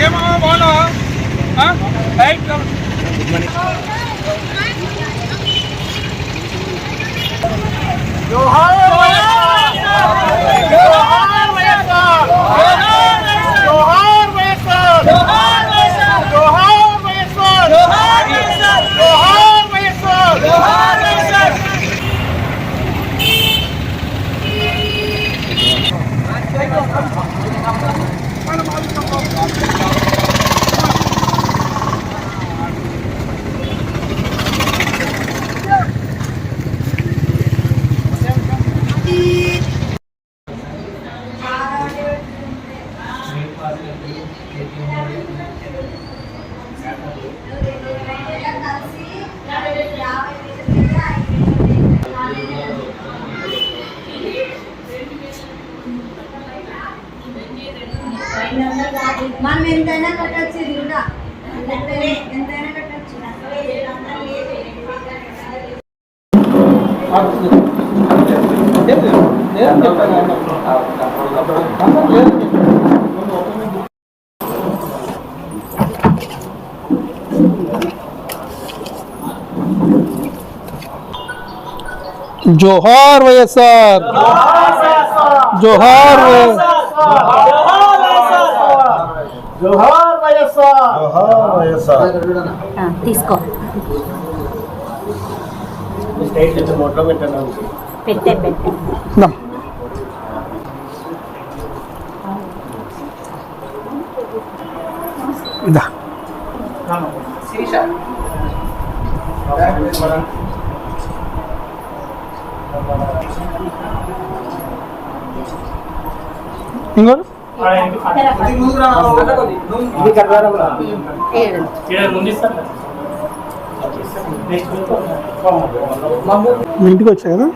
ఏమో బాగున్నావా ఆ? రైట్ జోహార్ వైఎస్ఆర్ జోహార్ వైఎస్ఆర్ జోహార్ వైఎస్ఆర్ జోహార్ వైఎస్ఆర్ జోహార్ వైఎస్ఆర్ జోహార్ వైఎస్ఆర్ జోహార్ వైఎస్ఆర్ మనం ఎంతైనా కట్టచ్చు ఇది కూడా ఎంతైనా ఎంతైనా కట్టచ్చు జోహార్ వైఎస్ఆర్ జోహార్ జోహార్ వైఎస్ఆర్ జోహార్ వైఎస్ఆర్ తీసుకో. పెట్టే పెట్టే. ఇదా ఇంకోటి ఇంటికి వచ్చా కదా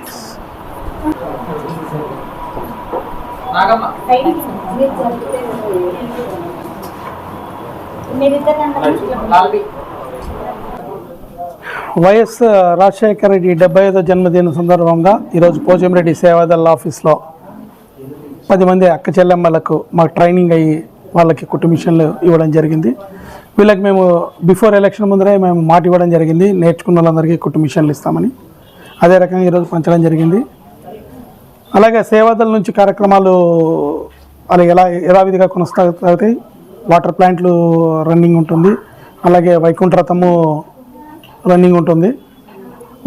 వైఎస్ రాజశేఖర రెడ్డి డెబ్బై ఐదో జన్మదిన సందర్భంగా ఈరోజు పోచంరెడ్డి సేవాదళ ఆఫీస్లో పది మంది అక్క చెల్లెమ్మలకు మాకు ట్రైనింగ్ అయ్యి వాళ్ళకి కుట్టు మిషన్లు ఇవ్వడం జరిగింది. వీళ్ళకి మేము బిఫోర్ ఎలక్షన్ ముందరే మేము మాట ఇవ్వడం జరిగింది. నేర్చుకున్న వాళ్ళందరికీ కుట్టు మిషన్లు ఇస్తామని. అదే రకంగా ఈరోజు పంచడం జరిగింది. అలాగే సేవాదల నుంచి కార్యక్రమాలు అలా ఎలా యథావిధిగా కొనసాగుతాయి. వాటర్ ప్లాంట్లు రన్నింగ్ ఉంటుంది. అలాగే వైకుంఠ రథము రన్నింగ్ ఉంటుంది.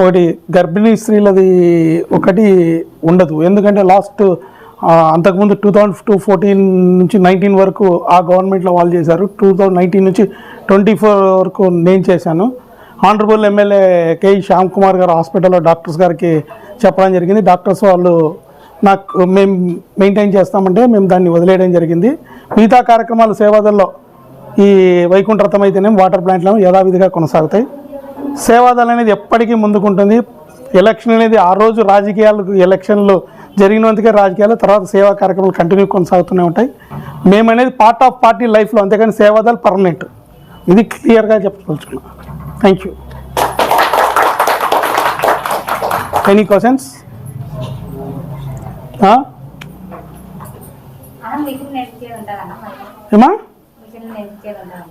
ఒకటి గర్భిణీ స్త్రీలది ఒకటి ఉండదు. ఎందుకంటే లాస్ట్ అంతకుముందు టూ థౌజండ్ టూ ఫోర్టీన్ నుంచి నైన్టీన్ వరకు ఆ గవర్నమెంట్లో వాళ్ళు చేశారు. టూ థౌజండ్ నైన్టీన్ నుంచి ట్వంటీ ఫోర్ వరకు నేను చేశాను. Honourable MLA K Shyam Kumar garu హాస్పిటల్లో డాక్టర్స్ గారికి చెప్పడం జరిగింది. డాక్టర్స్ వాళ్ళు నాకు మేము మెయింటైన్ చేస్తామంటే మేము దాన్ని వదిలేయడం జరిగింది. మిగతా కార్యక్రమాలు సేవాదల్లో ఈ వైకుంఠ రథం అయితేనేం వాటర్ ప్లాంట్లు యథావిధిగా కొనసాగుతాయి. సేవాదల్ అనేది ఎప్పటికీ ముందుకుంటుంది. ఎలక్షన్ అనేది ఆ రోజు రాజకీయాలకు ఎలక్షన్లు జరిగినందుకే రాజకీయాలు తర్వాత సేవా కార్యక్రమాలు కంటిన్యూ కొనసాగుతూనే ఉంటాయి. మేమనేది పార్ట్ ఆఫ్ పార్టీ లైఫ్లో అంతేకాని సేవాదళ్ పర్మనెంట్ ఇది క్లియర్గా చెప్పదలుచుకున్నాం. థ్యాంక్ యూ ఎనీ క్వశ్చన్స్ ఏమా?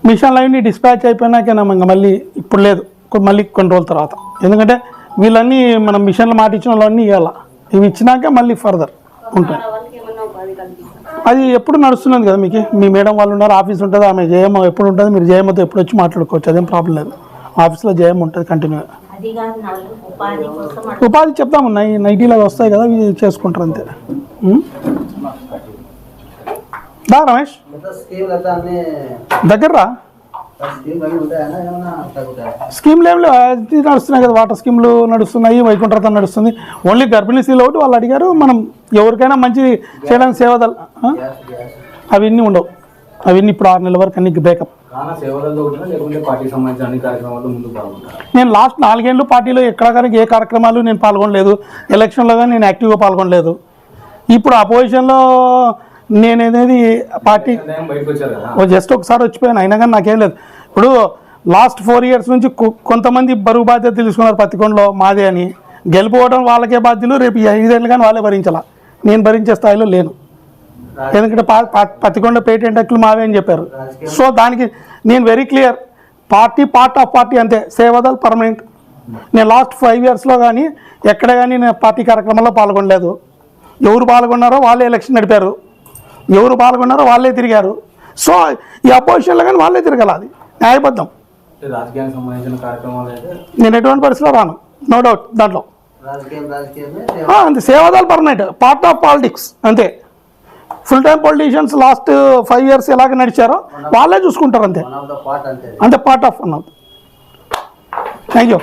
మిషన్ లైవ్ని డిస్పాచ్ అయిపోయినాకేనా ఇంకా మళ్ళీ ఇప్పుడు లేదు. మళ్ళీ కొన్ని రోజుల తర్వాత. ఎందుకంటే వీళ్ళన్నీ మనం మిషన్లు మాట ఇచ్చిన వాళ్ళన్నీ ఇవ్వాలి? ఇవి ఇచ్చినాక మళ్ళీ ఫర్దర్ ఉంటాయి. అది ఎప్పుడు నడుస్తున్నది కదా మీకు? మీ మేడం వాళ్ళు ఉన్నారు ఆఫీస్ ఉంటుంది ఆమె జయమ్మ ఎప్పుడు ఉంటుంది మీరు జయమ్మతో ఎప్పుడు వచ్చి మాట్లాడుకోవచ్చు అదేం ప్రాబ్లం లేదు. ఆఫీస్లో జయమ్మ ఉంటుంది కంటిన్యూగా ఉపాధి చెప్తాము నై నైటీలో వస్తాయి కదా ఇవి చేసుకుంటారు అంతే? దా రమేష్. స్కీమ్ అయితే అన్ని. దగ్గర స్కీమ్లు ఏం లేవు అది నడుస్తున్నాయి కదా వాటర్ స్కీమ్లు నడుస్తున్నాయి వైకుంఠరథం నడుస్తుంది. ఓన్లీ గర్భిణీ స్త్రీలు ఒకటి వాళ్ళు అడిగారు మనం ఎవరికైనా మంచి చేయడానికి సేవదల్ అవన్నీ ఉండవు. అవన్నీ ఇప్పుడు ఆరు నెలల వరకు అన్ని బ్రేకప్ నేను లాస్ట్ నాలుగేళ్ళు పార్టీలో ఎక్కడ కానీ ఏ కార్యక్రమాలు నేను పాల్గొనలేదు. ఎలక్షన్లో కానీ నేను యాక్టివ్గా పాల్గొనలేదు. ఇప్పుడు ఆ పొజిషన్లో నేను అనేది పార్టీ జస్ట్ ఒకసారి వచ్చిపోయాను అయినా కానీ నాకేం లేదు. ఇప్పుడు లాస్ట్ ఫోర్ ఇయర్స్ నుంచి కొంతమంది బరువు బాధ్యత తెలుసుకున్నారు పత్తికొండలో మాదే అని. గెలుపుకోవడం వాళ్ళకే బాధ్యులు రేపు ఐదేళ్ళు కానీ వాళ్ళే భరించాల? నేను భరించే స్థాయిలో లేను. ఎందుకంటే పత్తికొండ పేటెంట్ హక్కులు మావే అని చెప్పారు. సో దానికి నేను very clear party part of party అంతే. సేవదల్ పర్మనెంట్ నేను లాస్ట్ ఫైవ్ ఇయర్స్లో కానీ ఎక్కడ కానీ నేను పార్టీ కార్యక్రమంలో పాల్గొనలేదు. ఎవరు పాల్గొన్నారో వాళ్ళే ఎలక్షన్ నడిపారు. ఎవరు పాల్గొన్నారో వాళ్ళే తిరిగారు. సో ఈ అపోజిషన్లో కానీ వాళ్ళే తిరగాలి అది న్యాయబద్ధం నేను ఎటువంటి పరిస్థితిలో రాను. నో డౌట్ దాంట్లో. రాజకీయం రాజకీయమే ఆ, అంతే. సేవాదాలు పర్మనెంట్. పార్ట్ ఆఫ్ పాలిటిక్స్ అంతే. Full time politicians last five years ఎలాగ నడిచారో వాళ్ళే చూసుకుంటారు అంతే. వన్ ఆఫ్ ద పార్ట్ అంతే. అంతే పార్ట్ ఆఫ్ వన్ అవుతుంది థ్యాంక్ యూ